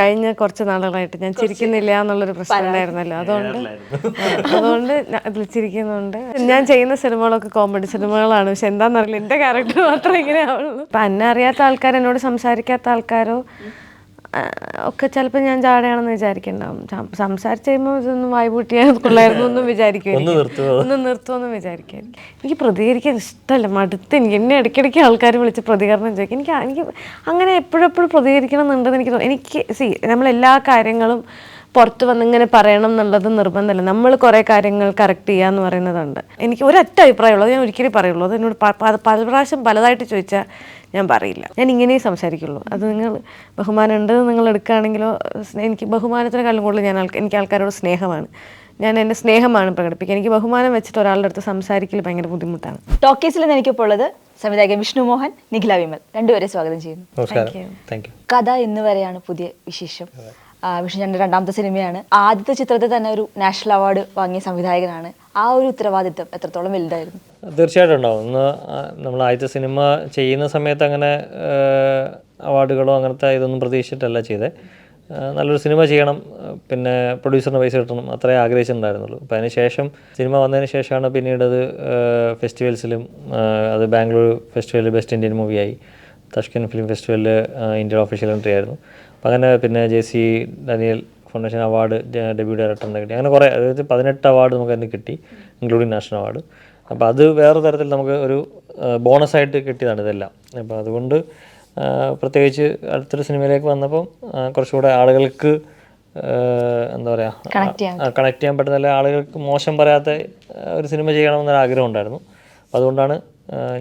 കഴിഞ്ഞ കുറച്ച് നാളുകളായിട്ട് ഞാൻ ചിരിക്കുന്നില്ല എന്നുള്ളൊരു പ്രശ്നം ഉണ്ടായിരുന്നല്ലോ. അതുകൊണ്ട് അതുകൊണ്ട് ഞാൻ ചിരിക്കുന്നുണ്ട്. ഞാൻ ചെയ്യുന്ന സിനിമകളൊക്കെ കോമഡി സിനിമകളാണ്. പക്ഷെ എന്താണെന്നറിയില്ല എന്റെ ക്യാരക്ടർ മാത്രമേ ഇങ്ങനെ ആവുള്ളൂ അപ്പം എന്നെ അറിയാത്ത ആൾക്കാർ എന്നോട് സംസാരിക്കാത്ത ആൾക്കാരോ ഒക്കെ ചിലപ്പോൾ ഞാൻ ചാടയാണെന്ന് വിചാരിക്കണ്ടാവും. സംസാരിച്ച് കഴിയുമ്പോൾ ഇതൊന്നും വായ്പൂട്ടിയാൽ കൊള്ളായിരുന്നു എന്നും വിചാരിക്കും ഒന്ന് നിർത്തുമെന്നും ഒന്ന് നിർത്തുമെന്ന് വിചാരിക്കും എനിക്ക്. പ്രതികരിക്കാൻ ഇഷ്ടമല്ല മടുത്ത് എനിക്ക് എന്നെ ഇടയ്ക്കിടയ്ക്ക് ആൾക്കാർ വിളിച്ച് പ്രതികരണം ചോദിക്കും. എനിക്ക് എനിക്ക് അങ്ങനെ എപ്പോഴെപ്പോഴും പ്രതികരിക്കണം എന്നുണ്ടെന്ന് എനിക്ക് തോന്നുന്നു എനിക്ക് സി നമ്മളെല്ലാ കാര്യങ്ങളും പുറത്ത് വന്ന് ഇങ്ങനെ പറയണം എന്നുള്ളത് നിർബന്ധമല്ല. നമ്മൾ കുറേ കാര്യങ്ങൾ കറക്റ്റ് ചെയ്യുക എന്ന് പറയുന്നതുണ്ട്. എനിക്ക് ഒരൊറ്റ അഭിപ്രായമുള്ളൂ. അത് ഞാൻ ഒരിക്കലും പറയുള്ളൂ. അത് എന്നോട് പല പ്രാവശ്യം പലതായിട്ട് ചോദിച്ചാൽ ഞാൻ പറയില്ല. ഞാൻ ഇങ്ങനെയേ സംസാരിക്കുള്ളൂ. അത് നിങ്ങൾ ബഹുമാനം ഉണ്ട് നിങ്ങൾ എടുക്കുകയാണെങ്കിലോ എനിക്ക് ബഹുമാനത്തിനെക്കാളും കൂടുതൽ ഞാൻ ആൾക്കാർ എനിക്ക് ആൾക്കാരോട് സ്നേഹമാണ്. ഞാൻ എന്റെ സ്നേഹമാണ് പ്രകടിപ്പിക്കുക. എനിക്ക് ബഹുമാനം വെച്ചിട്ട് ഒരാളുടെ അടുത്ത് സംസാരിക്കൽ ഭയങ്കര ബുദ്ധിമുട്ടാണ്. ടോക്കീസിൽ നിന്ന് എനിക്കിപ്പോൾ ഉള്ളത് സംവിധായകൻ വിഷ്ണു മോഹൻ നിഖില വിമൽ. രണ്ടുപേരെ സ്വാഗതം ചെയ്യുന്നു. കഥ ഇന്ന് വരെയാണ് പുതിയ വിശേഷം. ആ, വിഷ്ണു എന്റെ രണ്ടാമത്തെ സിനിമയാണ്. ആദ്യത്തെ ചിത്രത്തിൽ തന്നെ ഒരു നാഷണൽ അവാർഡ് വാങ്ങിയ സംവിധായകനാണ്. ആ ഒരു ഉത്തരവാദിത്വം എത്രത്തോളം വലുതായിരുന്നു? തീർച്ചയായിട്ടും ഉണ്ടാവും. ഇന്ന് നമ്മൾ ആദ്യത്തെ സിനിമ ചെയ്യുന്ന സമയത്ത് അങ്ങനെ അവാർഡുകളോ അങ്ങനത്തെ ഇതൊന്നും പ്രതീക്ഷിച്ചിട്ടല്ല ചെയ്തേ. നല്ലൊരു സിനിമ ചെയ്യണം. പിന്നെ പ്രൊഡ്യൂസറിന് പൈസ കിട്ടണം. അത്രേ ആഗ്രഹിച്ചിട്ടുണ്ടായിരുന്നുള്ളൂ. അപ്പോൾ അതിന് ശേഷം സിനിമ വന്നതിന് ശേഷമാണ് പിന്നീട് അത് ഫെസ്റ്റിവൽസിലും അത് ബാംഗ്ലൂർ ഫെസ്റ്റിവലിൽ ബെസ്റ്റ് ഇന്ത്യൻ മൂവിയായി. തഷ്കൻ ഫിലിം ഫെസ്റ്റിവലിൽ ഇന്ത്യൻ ഒഫീഷ്യൽ എൻട്രി ആയിരുന്നു. അപ്പോൾ അങ്ങനെ പിന്നെ J C Daniel foundation award debut ഡയറക്ടറിന് കിട്ടി. അങ്ങനെ കുറേ അതായത് പതിനെട്ട് അവാർഡ് നമുക്ക് അതിന് കിട്ടി ഇൻക്ലൂഡിങ് നാഷണൽ അവാർഡ് അപ്പോൾ അത് വേറെ തരത്തിൽ നമുക്ക് ഒരു ബോണസായിട്ട് കിട്ടിയതാണ് ഇതെല്ലാം. അപ്പോൾ അതുകൊണ്ട് പ്രത്യേകിച്ച് അടുത്തൊരു സിനിമയിലേക്ക് വന്നപ്പോൾ കുറച്ചുകൂടെ ആളുകൾക്ക് എന്താ പറയുക കണക്ട് ചെയ്യാൻ പറ്റുന്ന ആളുകൾക്ക് മോശം പറയാത്ത ഒരു സിനിമ ചെയ്യണമെന്നൊരു ആഗ്രഹം ഉണ്ടായിരുന്നു. അപ്പോൾ അതുകൊണ്ടാണ്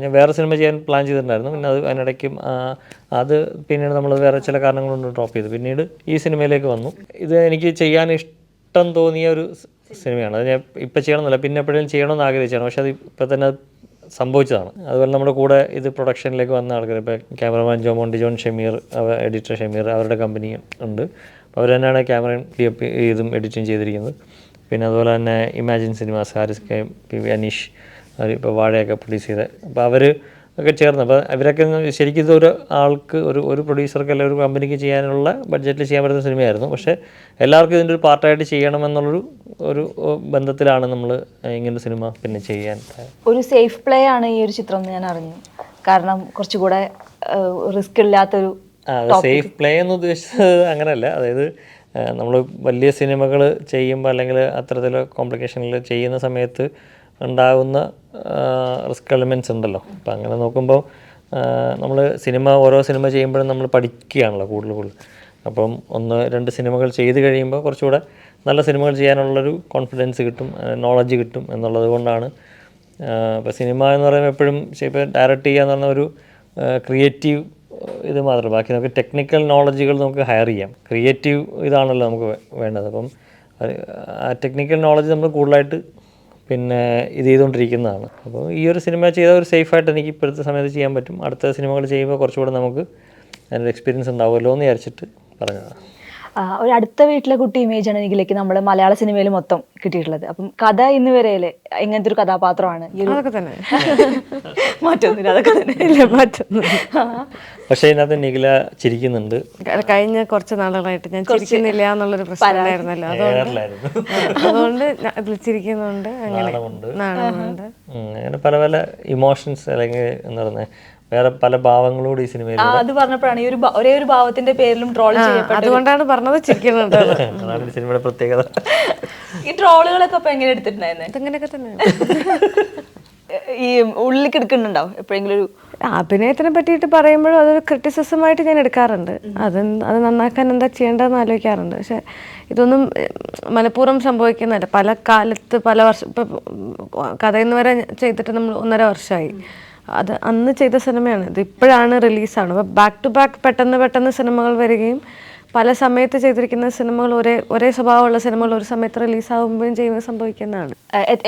ഞാൻ വേറെ സിനിമ ചെയ്യാൻ പ്ലാൻ ചെയ്തിട്ടുണ്ടായിരുന്നു. പിന്നെ അത് അതിനിടയ്ക്കും അത് പിന്നീട് നമ്മൾ വേറെ ചില കാരണങ്ങൾ കൊണ്ട് ഡ്രോപ്പ് ചെയ്തു. പിന്നീട് ഈ സിനിമയിലേക്ക് വന്നു. ഇത് എനിക്ക് ചെയ്യാൻ ഇഷ്ടം തോന്നിയ ഒരു സിനിമയാണ്. അത് ഞാൻ ഇപ്പം ചെയ്യണമെന്നില്ല പിന്നെ എപ്പോഴും ചെയ്യണമെന്ന് ആഗ്രഹിച്ചാണ്. പക്ഷേ അത് ഇപ്പം തന്നെ സംഭവിച്ചതാണ്. അതുപോലെ നമ്മുടെ കൂടെ ഇത് പ്രൊഡക്ഷനിലേക്ക് വന്ന ആൾക്കാർ ഇപ്പോൾ ക്യാമറമാൻ ജോമോണ്ടി ജോൺ ഷമീർ എഡിറ്റർ ഷമീർ അവരുടെ കമ്പനി ഉണ്ട്. അവർ തന്നെയാണ് ക്യാമറയും ഇതും എഡിറ്റിങ് ചെയ്തിരിക്കുന്നത്. പിന്നെ അതുപോലെ തന്നെ imagine cinemas Haris K P Aneesh ഇപ്പോൾ വാഴയൊക്കെ പ്രൊഡ്യൂസ് ചെയ്ത്. അപ്പോൾ അവർ ഒക്കെ ചേർന്ന്. അപ്പോൾ ഇവരൊക്കെ ശരിക്കും ഇതൊരു ആൾക്ക് ഒരു ഒരു പ്രൊഡ്യൂസർക്ക് അല്ലെങ്കിൽ ഒരു കമ്പനിക്ക് ചെയ്യാനുള്ള ബഡ്ജറ്റിൽ ചെയ്യാൻ പറ്റുന്ന സിനിമയായിരുന്നു. പക്ഷേ എല്ലാവർക്കും ഇതിന്റെ ഒരു പാർട്ടായിട്ട് ചെയ്യണമെന്നുള്ളൊരു ഒരു ബന്ധത്തിലാണ് നമ്മൾ ഇങ്ങനെ സിനിമ പിന്നെ ചെയ്യാൻ ഒരു സേഫ് പ്ലേ ആണ് ഈ ഒരു ചിത്രം എന്ന് ഞാൻ അറിഞ്ഞു. കാരണം കുറച്ചുകൂടെ റിസ്ക് ഇല്ലാത്തൊരു സേഫ് പ്ലേ എന്ന് ഉദ്ദേശിച്ചത് അങ്ങനെയല്ല. അതായത് നമ്മൾ വലിയ സിനിമകൾ ചെയ്യുമ്പോൾ അല്ലെങ്കിൽ അത്തരത്തിലുള്ള കോംപ്ലിക്കേഷനിൽ ചെയ്യുന്ന സമയത്ത് ഉണ്ടാകുന്ന റിസ്ക് എലമെന്റ്സ് ഉണ്ടല്ലോ. അപ്പം അങ്ങനെ നോക്കുമ്പോൾ നമ്മൾ സിനിമ ഓരോ സിനിമ ചെയ്യുമ്പോഴും നമ്മൾ പഠിക്കുകയാണല്ലോ കൂടുതൽ കൂടുതൽ. അപ്പം ഒന്ന് രണ്ട് സിനിമകൾ ചെയ്ത് കഴിയുമ്പോൾ കുറച്ചുകൂടെ നല്ല സിനിമകൾ ചെയ്യാനുള്ളൊരു കോൺഫിഡൻസ് കിട്ടും നോളജ് കിട്ടും എന്നുള്ളത് കൊണ്ടാണ്. ഇപ്പോൾ സിനിമ എന്ന് പറയുമ്പോൾ എപ്പോഴും ഇപ്പോൾ ഡയറക്റ്റ് ചെയ്യുക എന്ന് പറഞ്ഞ ഒരു ക്രിയേറ്റീവ് ഇത് മാത്രം. ബാക്കി നമുക്ക് ടെക്നിക്കൽ നോളജുകൾ നമുക്ക് ഹയർ ചെയ്യാം. ക്രിയേറ്റീവ് ഇതാണല്ലോ നമുക്ക് വേണ്ടത്. അപ്പം ആ ടെക്നിക്കൽ നോളജ് നമ്മൾ കൂടുതലായിട്ട് പിന്നെ ഇത് ചെയ്തുകൊണ്ടിരിക്കുന്നതാണ്. അപ്പോൾ ഈ ഒരു സിനിമ ചെയ്താൽ ഒരു സേഫായിട്ട് എനിക്ക് ഇപ്പോഴത്തെ സമയത്ത് ചെയ്യാൻ പറ്റും. അടുത്ത സിനിമകൾ ചെയ്യുമ്പോൾ കുറച്ചുകൂടെ നമുക്ക് അതിനൊരു എക്സ്പീരിയൻസ് ഉണ്ടാവുമല്ലോ എന്ന് വിചാരിച്ചിട്ട് പറഞ്ഞതാണ് ഒരു അടുത്ത വീട്ടിലെ കുട്ടി ഇമേജ് ഇമേജാണ് എനിക്ക് നമ്മൾ മലയാള സിനിമയിൽ മൊത്തം കിട്ടിയിട്ടുള്ളത്. അപ്പം കഥ ഇന്ന് വരെ ഇങ്ങനത്തെ ഒരു കഥാപാത്രമാണ്. അതൊക്കെ തന്നെ. അതൊക്കെ തന്നെ. പക്ഷേ ഇതിനകത്ത് നിഖില ചിരിക്കുന്നുണ്ട്. കഴിഞ്ഞ കുറച്ച് നാളുകളായിട്ട് ഞാൻ ചിരിക്കുന്നില്ല എന്നുള്ളൊരു പ്രശ്നമായിരുന്നല്ലോ ഉണ്ടായിരുന്നല്ലോ. അതുകൊണ്ട് ചിരിക്കുന്നുണ്ട് അങ്ങനെ നാണമുണ്ട്. അങ്ങനെ പല പല ഇമോഷൻസ് അല്ലെങ്കിൽ എന്താ പറയുന്നത് വേറെ പല ഭാവങ്ങളോട് ഈ സിനിമയിൽ ആ, അത് പറഞ്ഞപ്പോഴാണ് ഈ ഒരു ഒരേ ഒരു ഭാവത്തിന്റെ പേരിലും ട്രോൾ അതുകൊണ്ടാണ് പറഞ്ഞത് ചിരിക്കുന്നുണ്ട് അതാണ് ഈ സിനിമയുടെ പ്രത്യേകത. ഈ ട്രോളുകളൊക്കെ അപ്പൊ എങ്ങനെ എടുത്തിട്ടുണ്ടായിരുന്നു? തന്നെ. ഈ ഉള്ളിൽ കിടക്കുന്നുണ്ടാവും എപ്പോഴെങ്കിലും ഒരു അഭിനയത്തിനെ പറ്റിയിട്ട് പറയുമ്പോഴും അതൊരു ക്രിറ്റിസിസമായിട്ട് ഞാൻ എടുക്കാറുണ്ട്. അത് അത് നന്നാക്കാൻ എന്താ ചെയ്യേണ്ടതെന്ന് ആലോചിക്കാറുണ്ട്. പക്ഷെ ഇതൊന്നും മനഃപൂർവം സംഭവിക്കുന്നതല്ല. പല കാലത്ത് പല വർഷം ഇപ്പം കഥയെന്ന് വരെ ചെയ്തിട്ട് നമ്മൾ ഒന്നര വർഷമായി. അത് അന്ന് ചെയ്ത സിനിമയാണ്. ഇത് ഇപ്പോഴാണ് റിലീസാണ്. അപ്പോൾ ബാക്ക് ടു ബാക്ക് പെട്ടെന്ന് പെട്ടെന്ന് സിനിമകൾ വരികയും പല സമയത്ത് ചെയ്തിരിക്കുന്ന സിനിമകൾ ഒരേ ഒരേ സ്വഭാവമുള്ള സിനിമകൾ ഒരു സമയത്ത് റിലീസാകുമ്പോഴും ചെയ്യുന്നത് സംഭവിക്കുന്നതാണ്.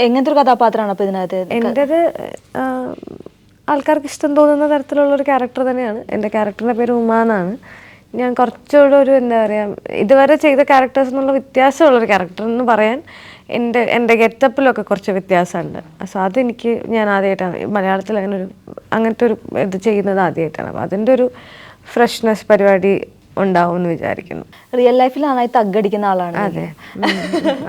എങ്ങനത്തെ ഒരു കഥാപാത്രമാണ് അപ്പോൾ ഇതിനകത്ത്? എന്റെത് ആൾക്കാർക്ക് ഇഷ്ടം തോന്നുന്ന തരത്തിലുള്ള ഒരു ക്യാരക്ടർ തന്നെയാണ്. എന്റെ ക്യാരക്ടറിന്റെ പേര് ഉമാനാണ് ഞാൻ കുറച്ചുകൂടെ ഒരു എന്താ പറയുക ഇതുവരെ ചെയ്ത ക്യാരക്ടേഴ്സ് എന്നുള്ള വ്യത്യാസമുള്ളൊരു ക്യാരക്ടർ എന്ന് പറയാൻ എന്റെ എന്റെ ഗെറ്റപ്പിലൊക്കെ കുറച്ച് വ്യത്യാസമുണ്ട്. സോ അതെനിക്ക് ഞാൻ ആദ്യമായിട്ടാണ് മലയാളത്തിൽ അങ്ങനെ ഒരു അങ്ങനത്തെ ഒരു ഇത് ചെയ്യുന്നത് ആദ്യമായിട്ടാണ് അപ്പോൾ അതിന്റെ ഒരു ഫ്രഷ്നെസ് പരിപാടി ഉണ്ടാവും എന്ന് വിചാരിക്കുന്നു. റിയൽ ലൈഫിൽ നന്നായി തగ్గടിക്കുന്ന ആളാണ് അതെ.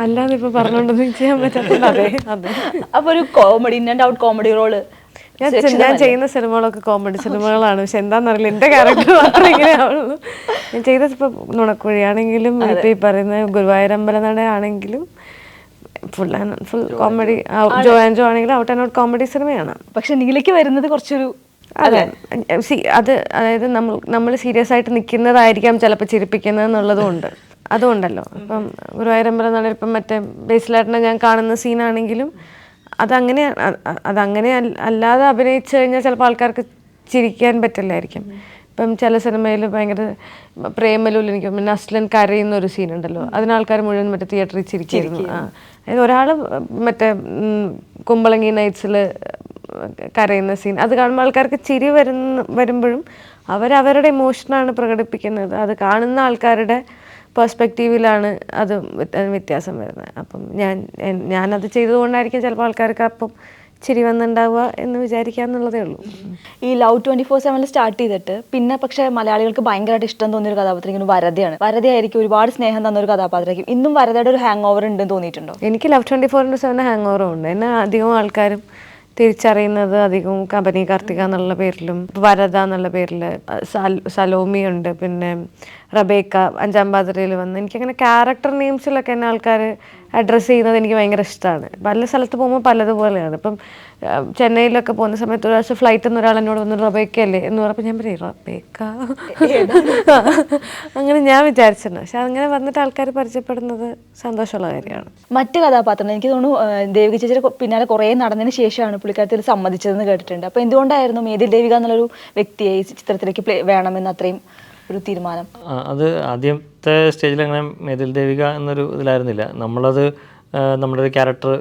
അല്ലാതെ ഇപ്പൊ പറഞ്ഞോണ്ടൊന്നും ചെയ്യാൻ പറ്റത്തില്ല. അതെ അതെ. അപ്പൊ ഒരു comedy in and out comedy role ഞാൻ ഞാൻ ചെയ്യുന്ന സിനിമകളൊക്കെ കോമഡി സിനിമകളാണ്. പക്ഷെ എന്താണെന്നറിയില്ല എന്റെ ക്യാരക്ടർ മാത്രമേ ഇങ്ങനെയാവുള്ളൂ ഞാൻ ചെയ്ത ഇപ്പൊ നുണക്കുഴിയാണെങ്കിലും ഇപ്പൊ ഈ പറയുന്ന ഗുരുവായൂരമ്പല നട ആണെങ്കിലും full and full comedy Jo and Jo ആണെങ്കിൽ ഔട്ട് ആൻഡ് ഔട്ട് കോമഡി സിനിമയാണ് പക്ഷെ നീലയ്ക്ക് വരുന്നത് കുറച്ചൊരു അതെ. സി അത് അതായത് നമ്മൾ നമ്മൾ സീരിയസ് ആയിട്ട് നിൽക്കുന്നതായിരിക്കാം ചിലപ്പോൾ ചിരിപ്പിക്കുന്നത് എന്നുള്ളതും ഉണ്ട് അതുകൊണ്ടല്ലോ. ഇപ്പം ഗുരുവായൂരമ്പലം നട ഇപ്പം മറ്റേ ബേസിലായിട്ടിനെ ഞാൻ കാണുന്ന സീനാണെങ്കിലും അതങ്ങനെ അതങ്ങനെ അല്ല- അല്ലാതെ അഭിനയിച്ചു കഴിഞ്ഞാൽ ചിലപ്പോൾ ആൾക്കാർക്ക് ചിരിക്കാൻ പറ്റില്ലായിരിക്കും. ഇപ്പം ചില സിനിമയിൽ ഭയങ്കര പ്രേമലൂൽ എനിക്ക് നസ്ലൻ അസ്ലൻ കരയുന്ന ഒരു സീൻ ഉണ്ടല്ലോ അതിന് ആൾക്കാർ മുഴുവൻ മറ്റേ തിയേറ്ററിൽ ചിരിക്കുന്നു. ആ. അതായത് ഒരാൾ മറ്റേ കുമ്പളങ്ങി നൈറ്റ്സിൽ കരയുന്ന സീൻ. അത് കാണുമ്പോൾ ആൾക്കാർക്ക് ചിരി വരുന്ന വരുമ്പോഴും അവരവരുടെ ഇമോഷനാണ് പ്രകടിപ്പിക്കുന്നത്. അത് കാണുന്ന ആൾക്കാരുടെ പെർസ്പെക്റ്റീവിലാണ് അത് വ്യത്യാസം വരുന്നത്. അപ്പം ഞാൻ ഞാനത് ചെയ്തതുകൊണ്ടായിരിക്കും ചിലപ്പോൾ ആൾക്കാർക്ക് അപ്പം ചിരി വന്നുണ്ടാവുക എന്ന് വിചാരിക്കാന്നുള്ളതേ ഉള്ളൂ. ഈ ലവ് ട്വന്റി ഫോർ സെവനിൽ സ്റ്റാർട്ട് ചെയ്തിട്ട് പിന്നെ പക്ഷെ മലയാളികൾക്ക് ഭയങ്കരമായിട്ട് ഇഷ്ടം തോന്നിയൊരു കഥാപാത്രം ഇങ്ങനെ വരതയാണ്. വരതയായിരിക്കും ഒരുപാട് സ്നേഹം തന്ന ഒരു കഥാപാത്രമായിരിക്കും. ഇന്നും വരതയുടെ ഒരു ഹാങ് ഓവർ ഉണ്ടെന്ന് തോന്നിയിട്ടുണ്ടോ? എനിക്ക് love twenty four into seven hang ഓവറും ഉണ്ട്. എന്നെ അധികം ആൾക്കാരും തിരിച്ചറിയുന്നത് അധികവും കമ്പനി കാർത്തിക എന്നുള്ള പേരിലും വരദ എന്നുള്ള പേരിൽ സലോമി ഉണ്ട്. പിന്നെ റബേക്ക അഞ്ചാം പാതിരയിൽ വന്ന് എനിക്കങ്ങനെ ക്യാരക്ടർ നെയിംസിലൊക്കെ എന്നെ ആൾക്കാർ അഡ്രസ്സ് ചെയ്യുന്നത് എനിക്ക് ഭയങ്കര ഇഷ്ടമാണ് പല സ്ഥലത്ത് പോകുമ്പോൾ പലതുപോലെയാണ്. ഇപ്പം ചെന്നൈയിലൊക്കെ പോകുന്ന സമയത്ത് ഒരു പ്രാവശ്യം ഫ്ലൈറ്റിൽ നിന്ന് ഒരാൾ എന്നോട് വന്ന് റബേക്കല്ലേ എന്ന് പറഞ്ഞപ്പോൾ ഞാൻ പറയും റബേക്ക? അങ്ങനെ ഞാൻ വിചാരിച്ചിരുന്നു. പക്ഷെ അങ്ങനെ വന്നിട്ട് ആൾക്കാർ പരിചയപ്പെടുന്നത് സന്തോഷമുള്ള കാര്യമാണ്. മറ്റ് കഥാപാത്രം എനിക്ക് തോന്നുന്നു ദേവിക ചേച്ചിയുടെ പിന്നാലെ കുറേ നടന്നതിന് ശേഷമാണ് പുള്ളിക്കാരത്തിൽ സമ്മതിച്ചതെന്ന് കേട്ടിട്ടുണ്ട്. അപ്പോൾ എന്തുകൊണ്ടായിരുന്നു മേതിൽ ദേവിക എന്നുള്ളൊരു വ്യക്തിയെ ഈ ചിത്രത്തിലേക്ക് വേണമെന്ന് അത്രയും ഒരു തീരുമാനം? അത് ആദ്യത്തെ സ്റ്റേജിൽ അങ്ങനെ മേതിൽ ദേവിക എന്നൊരു ഇതിലായിരുന്നില്ല. നമ്മളത് നമ്മുടെ ഒരു ക്യാരക്ടർ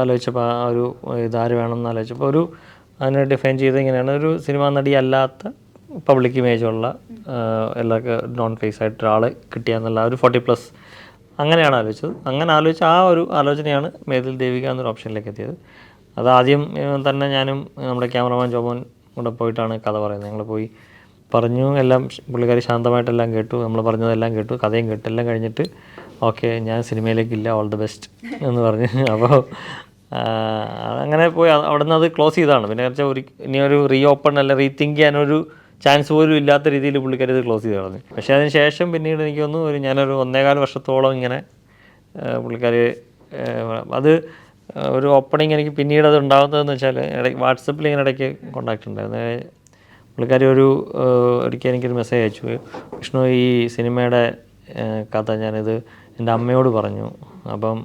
ആലോചിച്ചപ്പോൾ ആ ഒരു ഇതാര് വേണം എന്ന് ആലോചിച്ചപ്പോൾ ഒരു അതിനെ ഡിഫൈൻ ചെയ്ത് ഇങ്ങനെയാണ്. ഒരു സിനിമാ നടി അല്ലാത്ത പബ്ലിക് ഉള്ള എല്ലാവർക്കും നോൺ ഫേസ് ആയിട്ട് ഒരാൾ കിട്ടിയെന്നുള്ള ഒരു ഫോർട്ടി പ്ലസ് അങ്ങനെയാണ് ആലോചിച്ചത്. അങ്ങനെ ആലോചിച്ച ആ ഒരു ആലോചനയാണ് മേതിൽ ദേവിക എന്നൊരു ഓപ്ഷനിലേക്ക് എത്തിയത്. അത് ആദ്യം തന്നെ ഞാനും നമ്മുടെ ക്യാമറമാൻ ജോമോൻ കൂടെ പോയിട്ടാണ് കഥ പറയുന്നത്. ഞങ്ങൾ പോയി പറഞ്ഞു എല്ലാം പുള്ളിക്കാരി ശാന്തമായിട്ടെല്ലാം കേട്ടു നമ്മൾ പറഞ്ഞതെല്ലാം കേട്ടു കഥയും കേട്ടു എല്ലാം കഴിഞ്ഞിട്ട് ഓക്കെ ഞാൻ സിനിമയിലേക്കില്ല ഓൾ ദി ബെസ്റ്റ് എന്ന് പറഞ്ഞു. അപ്പോൾ അങ്ങനെ പോയി. അവിടെ നിന്ന് അത് ക്ലോസ് ചെയ്താണ് പിന്നെ വെച്ചാൽ ഒരു ഇനി ഒരു റീ ഓപ്പൺ അല്ല റീതിങ്ക് ചെയ്യാനൊരു ചാൻസ് പോലും ഇല്ലാത്ത രീതിയിൽ പുള്ളിക്കാരി അത് ക്ലോസ് ചെയ്ത് കളഞ്ഞു പക്ഷേ അതിന് ശേഷം പിന്നീട് എനിക്ക് തോന്നുന്നു ഒരു ഞാനൊരു ഒന്നേകാൽ വർഷത്തോളം ഇങ്ങനെ പുള്ളിക്കാരി അത് ഒരു ഓപ്പണിങ് എനിക്ക് പിന്നീട് അത് ഉണ്ടാകുന്നതെന്ന് വെച്ചാൽ ഇടയ്ക്ക് വാട്സപ്പിൽ ഇങ്ങനെ ഇടയ്ക്ക് കോണ്ടാക്ട് ഉണ്ടായിരുന്നു. പുള്ളിക്കാരി ഒരു ഒരിക്കൽ എനിക്കൊരു മെസ്സേജ് അയച്ചു. വിഷ്ണു ഈ സിനിമയുടെ കഥ ഞാനിത് എന്റെ അമ്മയോട് പറഞ്ഞു. അപ്പം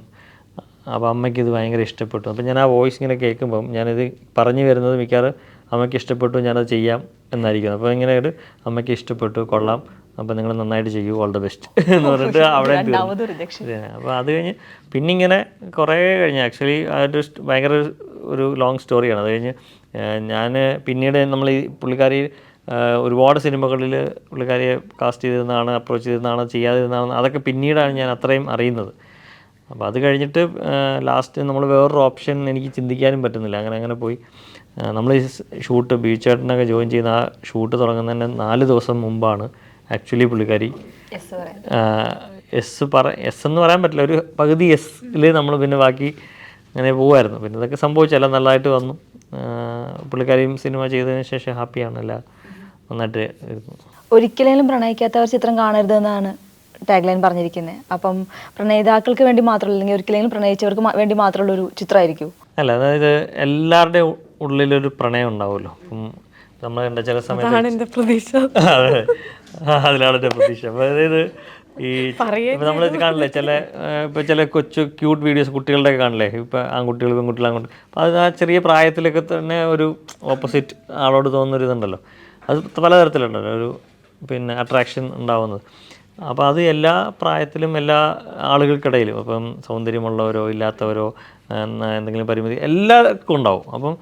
അപ്പോൾ അമ്മയ്ക്ക് ഇത് ഭയങ്കര ഇഷ്ടപ്പെട്ടു. അപ്പം ഞാൻ ആ വോയിസ് ഇങ്ങനെ കേൾക്കുമ്പം ഞാനിത് പറഞ്ഞു വരുന്നത് മിക്കവാറും അമ്മയ്ക്ക് ഇഷ്ടപ്പെട്ടു ഞാനത് ചെയ്യാം എന്നായിരിക്കും അപ്പോൾ ഇങ്ങനെ ഒരു അമ്മയ്ക്ക് ഇഷ്ടപ്പെട്ടു കൊള്ളാം. അപ്പോൾ നിങ്ങൾ നന്നായിട്ട് ചെയ്യൂ ഓൾ ദ ബെസ്റ്റ് എന്ന് പറഞ്ഞിട്ട് അവിടെ അപ്പോൾ അത് കഴിഞ്ഞ് പിന്നെ ഇങ്ങനെ കുറേ കഴിഞ്ഞ്. ആക്ച്വലി അതൊരു ഭയങ്കര ഒരു ലോങ് സ്റ്റോറിയാണ് അത് കഴിഞ്ഞ് ഞാൻ പിന്നീട് നമ്മൾ ഈ പുള്ളിക്കാരി ഒരുപാട് സിനിമകളിൽ പുള്ളിക്കാരിയെ കാസ്റ്റ് ചെയ്തിരുന്നതാണ് അപ്രോച്ച് ചെയ്തിരുന്നതാണ് ചെയ്യാതിരുന്നതാണ് അതൊക്കെ പിന്നീടാണ് ഞാൻ അത്രയും അറിയുന്നത്. അപ്പോൾ അത് കഴിഞ്ഞിട്ട് ലാസ്റ്റ് നമ്മൾ വേറൊരു ഓപ്ഷൻ എനിക്ക് ചിന്തിക്കാനും പറ്റുന്നില്ല. അങ്ങനെ അങ്ങനെ പോയി. നമ്മൾ ഈ ഷൂട്ട് ബീച്ചേട്ടനൊക്കെ ജോയിൻ ചെയ്യുന്ന ആ ഷൂട്ട് തുടങ്ങുന്നതിന് നാല് ദിവസം മുമ്പാണ് ആക്ച്വലി പുള്ളിക്കാരി എസ് പറ എസ് എന്ന് പറയാൻ പറ്റില്ല. ഒരു പകുതി എസ്സിൽ നമ്മൾ പിന്നെ ബാക്കി അങ്ങനെ പോകുമായിരുന്നു പിന്നെ ഇതൊക്കെ സംഭവിച്ചല്ല. നല്ലതായിട്ട് വന്നു. പുള്ളിക്കാരിയും സിനിമ ചെയ്തതിന് ശേഷം ഹാപ്പിയാണ് എല്ലാം നന്നായിട്ട് ഒരിക്കലും പ്രണയിക്കാത്ത ഒരു ചിത്രം കാണരുതെന്നാണ് ടാഗ് ലൈൻ പറഞ്ഞിരിക്കുന്നത് അപ്പം പ്രണയിതാക്കൾക്ക് വേണ്ടി മാത്രമല്ല അല്ലെങ്കിൽ ഒരിക്കലെങ്കിലും പ്രണയിച്ചവർക്ക് വേണ്ടി മാത്രമുള്ള ഒരു ചിത്രമായിരിക്കും. അല്ല അതായത് എല്ലാവരുടെയും ഉള്ളിലൊരു പ്രണയം ഉണ്ടാവുമല്ലോ. അപ്പം നമ്മൾ കണ്ട ചില സമയത്ത് അതിലാണ് എന്റെ പ്രതീക്ഷ. അതായത് ഈ ഇപ്പം നമ്മൾ കാണില്ലേ ചില ഇപ്പൊ ചില കൊച്ചു ക്യൂട്ട് വീഡിയോസ് കുട്ടികളുടെ കാണില്ലേ ഇപ്പൊ ആൺകുട്ടികൾ പെൺകുട്ടികൾ അങ്ങോട്ട്. അത് ആ ചെറിയ പ്രായത്തിലൊക്കെ തന്നെ ഒരു ഓപ്പോസിറ്റ് ആളോട് തോന്നുന്നൊരു ഇതുണ്ടല്ലോ. അത് പലതരത്തിലുണ്ടല്ലോ ഒരു പിന്നെ അട്രാക്ഷൻ ഉണ്ടാവുന്നത്. അപ്പോൾ അത് എല്ലാ പ്രായത്തിലും എല്ലാ ആളുകൾക്കിടയിലും അപ്പം സൗന്ദര്യമുള്ളവരോ ഇല്ലാത്തവരോ എന്തെങ്കിലും പരിമിതി എല്ലാവർക്കും ഉണ്ടാവും. അപ്പം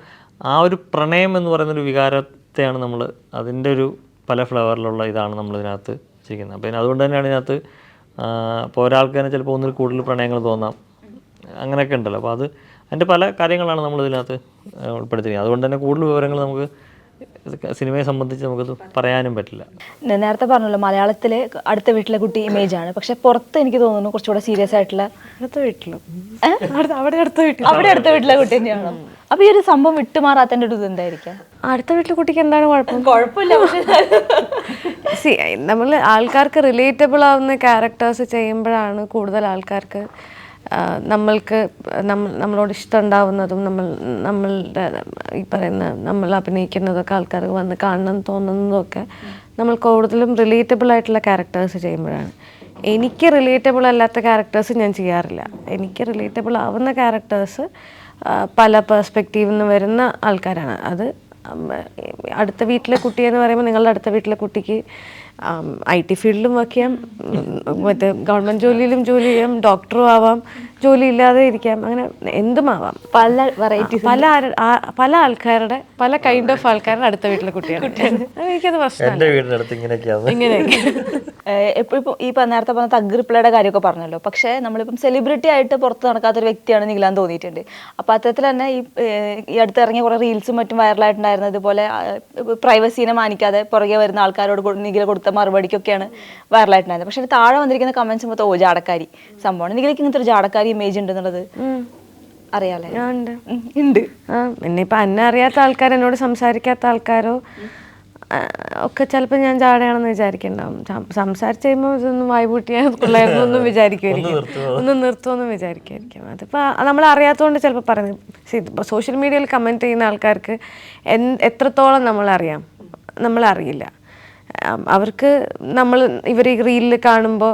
ആ ഒരു പ്രണയം എന്ന് പറയുന്നൊരു വികാരത്തെയാണ് നമ്മൾ അതിന്റെ ഒരു പല ഫ്ലവറിലുള്ള ഇതാണ് നമ്മൾ ചെയ്യുന്നത് അപ്പം അതുകൊണ്ട് തന്നെയാണ് ഇതിനകത്ത് ഇപ്പോൾ ഒരാൾക്ക് തന്നെ ചിലപ്പോൾ ഒന്നിൽ കൂടുതൽ പ്രണയങ്ങൾ തോന്നാം. അങ്ങനെയൊക്കെ ഉണ്ടല്ലോ. അപ്പോൾ അത് അതിന്റെ പല കാര്യങ്ങളാണ് നമ്മൾ ഇതിനകത്ത് ഉൾപ്പെടുത്തിയിരിക്കുന്നത്. അതുകൊണ്ട് തന്നെ കൂടുതൽ വിവരങ്ങൾ നമുക്ക് സിനിമയെ സംബന്ധിച്ച് നമുക്ക് പറയാനും പറ്റില്ല. നേരത്തെ പറഞ്ഞല്ലോ മലയാളത്തിലെ അടുത്ത വീട്ടിലെ കുട്ടി ഇമേജ് ആണ്. പക്ഷെ പുറത്ത് എനിക്ക് തോന്നുന്നു കുറച്ചുകൂടെ സീരിയസ് ആയിട്ടുള്ള അടുത്ത വീട്ടിലും? അടുത്ത അവിടെ അടുത്ത വീട്ടിൽ അവിടെ അടുത്ത വീട്ടിലെ കുട്ടി തന്നെയാണോ? അപ്പൊ ഈ ഒരു സംഭവം വിട്ടുമാറാത്തതിന്റെ ഒരു ഇത് എന്തായിരിക്കാം? അടുത്ത വീട്ടിലെ കുട്ടിക്ക് എന്താണ് കുഴപ്പം? കുഴപ്പമില്ല. സി നമ്മൾ ആൾക്കാർക്ക് റിലേറ്റബിൾ ആവുന്ന ക്യാരക്ടേഴ്സ് ചെയ്യുമ്പോഴാണ് കൂടുതൽ ആൾക്കാർക്ക് നമ്മൾക്ക് നമ്മൾ നമ്മളോട് ഇഷ്ടം ഉണ്ടാവുന്നതും നമ്മൾ നമ്മളുടെ ഈ പറയുന്ന നമ്മൾ അഭിനയിക്കുന്നതൊക്കെ ആൾക്കാർക്ക് വന്ന് കാണണം തോന്നുന്നതൊക്കെ നമ്മൾ കൂടുതലും റിലേറ്റബിൾ ആയിട്ടുള്ള ക്യാരക്ടേഴ്സ് ചെയ്യുമ്പോഴാണ്. എനിക്ക് റിലേറ്റബിൾ അല്ലാത്ത ക്യാരക്ടേഴ്സ് ഞാൻ ചെയ്യാറില്ല. എനിക്ക് റിലേറ്റബിൾ ആവുന്ന ക്യാരക്ടേഴ്സ് പല പെർസ്പെക്റ്റീവിൽ നിന്ന് വരുന്ന ആൾക്കാരാണ്. അത് അടുത്ത വീട്ടിലെ കുട്ടിയെന്ന് പറയുമ്പോൾ നിങ്ങളുടെ അടുത്ത വീട്ടിലെ കുട്ടിക്ക് ഐ ടി ഫീൽഡിലും വർക്ക് ചെയ്യാം. മറ്റേ ഗവൺമെന്റ് ജോലിയിലും ജോലി ചെയ്യാം. ഡോക്ടറും ആവാം. ജോലി ഇല്ലാതെ ഇരിക്കാം. അങ്ങനെ എന്തും ആവാം പല വെറൈറ്റി പല പല ആൾക്കാരുടെ പല കൈൻഡ് ഓഫ് ആൾക്കാരുടെ അടുത്ത വീട്ടിലെ കുട്ടിയാണ് എനിക്കത് ഇങ്ങനെയൊക്കെ. എപ്പോഴും ഈ നേരത്തെ പറഞ്ഞ തഗ്രിപ്പിളയുടെ കാര്യമൊക്കെ പറഞ്ഞല്ലോ. പക്ഷേ നമ്മളിപ്പം സെലിബ്രിറ്റി ആയിട്ട് പുറത്ത് നടക്കാത്തൊരു വ്യക്തിയാണ് നിഖിലാൻ തോന്നിയിട്ടുണ്ട്. അപ്പോൾ അത്തരത്തിൽ തന്നെ ഈ ഈ അടുത്ത് ഇറങ്ങിയ കുറേ റീൽസും മറ്റും വൈറലായിട്ടുണ്ടായിരുന്നത് ഇതുപോലെ പ്രൈവസീനെ മാനിക്കാതെ പുറകെ വരുന്ന ആൾക്കാരോട് നിഖില കൊടുത്ത മറുപടിക്കൊക്കെയാണ് വൈറലായിട്ടുണ്ടായത്. പക്ഷെ അതിന് താഴെ വന്നിരിക്കുന്ന കമന്റ്സ് മൊത്തം ഓ ജാടക്കാരി. സംഭവമാണ്. നിഖിലേക്ക് ഇങ്ങനത്തെ ഒരു ജാടക്കാരി ഇമേജ് ഉണ്ടെന്നുള്ളത് അറിയാലേ ഉണ്ട്. പിന്നെ ഇപ്പൊ എന്നെ അറിയാത്ത ആൾക്കാർ എന്നോട് സംസാരിക്കാത്ത ആൾക്കാരോ ഒക്കെ ചിലപ്പോൾ ഞാൻ ചാടയാണെന്ന് വിചാരിക്കണ്ടാവും. സംസാരിച്ച് കഴിയുമ്പോൾ ഇതൊന്നും വായ്പൂട്ടിയാൽ ഒന്നും വിചാരിക്കുമായിരിക്കും. ഒന്നും നിർത്തുമെന്നും വിചാരിക്കുമായിരിക്കും. അതിപ്പോൾ നമ്മൾ അറിയാത്തതുകൊണ്ട് ചിലപ്പോൾ പറഞ്ഞു സോഷ്യൽ മീഡിയയിൽ കമന്റ് ചെയ്യുന്ന ആൾക്കാർക്ക് എത്രത്തോളം എത്രത്തോളം നമ്മളറിയാം? നമ്മളറിയില്ല. അവർക്ക് നമ്മൾ ഇവർ ഈ റീലിൽ കാണുമ്പോൾ